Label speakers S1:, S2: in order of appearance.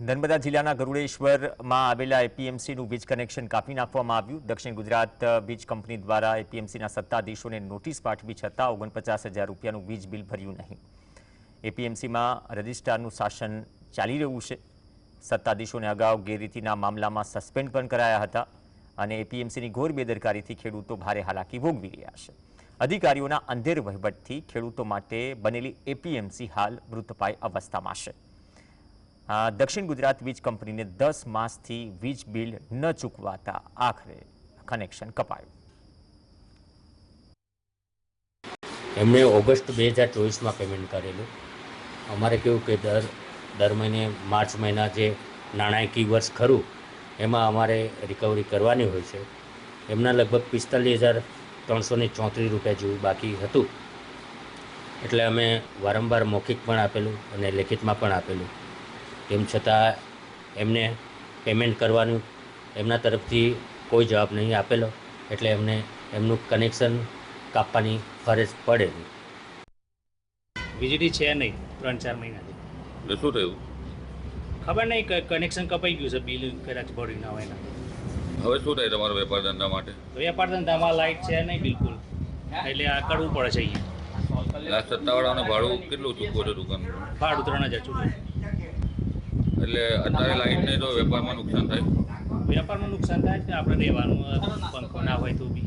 S1: નર્મદા જિલ્લાના ગરુડેશ્વરમાં આવેલા એપીએમસીનું વીજ કનેક્શન કાપી નાખવામાં આવ્યું. દક્ષિણ ગુજરાત વીજ કંપની દ્વારા એપીએમસીના સત્તાધીશોને નોટિસ પાઠવી છતાં ઓગણપચાસ હજાર રૂપિયાનું વીજ બિલ ભર્યું નહીં. એપીએમસીમાં રજિસ્ટ્રારનું શાસન ચાલી રહ્યું છે. સત્તાધીશોને અગાઉ ગેરરીતિના મામલામાં સસ્પેન્ડ પણ કરાયા હતા અને એપીએમસીની ઘોર બેદરકારીથી ખેડૂતો ભારે હાલાકી ભોગવી રહ્યા છે. અધિકારીઓના અંધેર વહીવટથી ખેડૂતો માટે બનેલી એપીએમસી હાલ મૃતપાય અવસ્થામાં છે. દક્ષિણ ગુજરાત વીજ કંપનીને દસ માસથી વીજ બિલ ન ચૂકવાતા આખરે કનેક્શન કપાયું.
S2: એમણે ઓગસ્ટ બે હજાર ચોવીસમાં પેમેન્ટ કરેલું. અમારે કેવું કે દર દર મહિને માર્ચ મહિના જે નાણાકીય વર્ષ ખરું, એમાં અમારે રિકવરી કરવાની હોય છે. એમના લગભગ પિસ્તાલીસ હજાર ત્રણસો ને ચોત્રીસ રૂપિયા જેવું બાકી હતું. એટલે અમે વારંવાર મૌખિક પણ આપેલું અને લેખિતમાં પણ આપેલું. તેમ છતાં એમને પેમેન્ટ કરવાનું એમના તરફથી કોઈ જવાબ નહીં આપેલો એટલે એમને એમનું કનેક્શન કાપવાની ફરજ પડે
S3: વીજળી છે નહીં ત્રણ ચાર મહિનાથી.
S4: એટલે શું થયું?
S3: ખબર નહીં કે કનેક્શન કપાઈ ગયું છે બિલ કદાચ ભર્યું ના હોય એના.
S4: હવે શું થાય તમારો વેપાર ધંધા માટે?
S3: તો વેપાર ધંધામાં લાઇટ છે નહીં બિલકુલ એટલે આ કરવું પડે છે અહીંયા.
S4: સત્તાવાળાનું ભાડું કેટલું ચૂકવો છો દુકાન
S3: ભાડું ત્રણ હજાર ચૂકવું.
S4: એટલે અત્યારે લાઈટ નહીં તો વેપારમાં નુકસાન થાય?
S3: વેપારમાં નુકસાન થાય છે આપણે રહેવાનું પંખો ના હોય તો બી.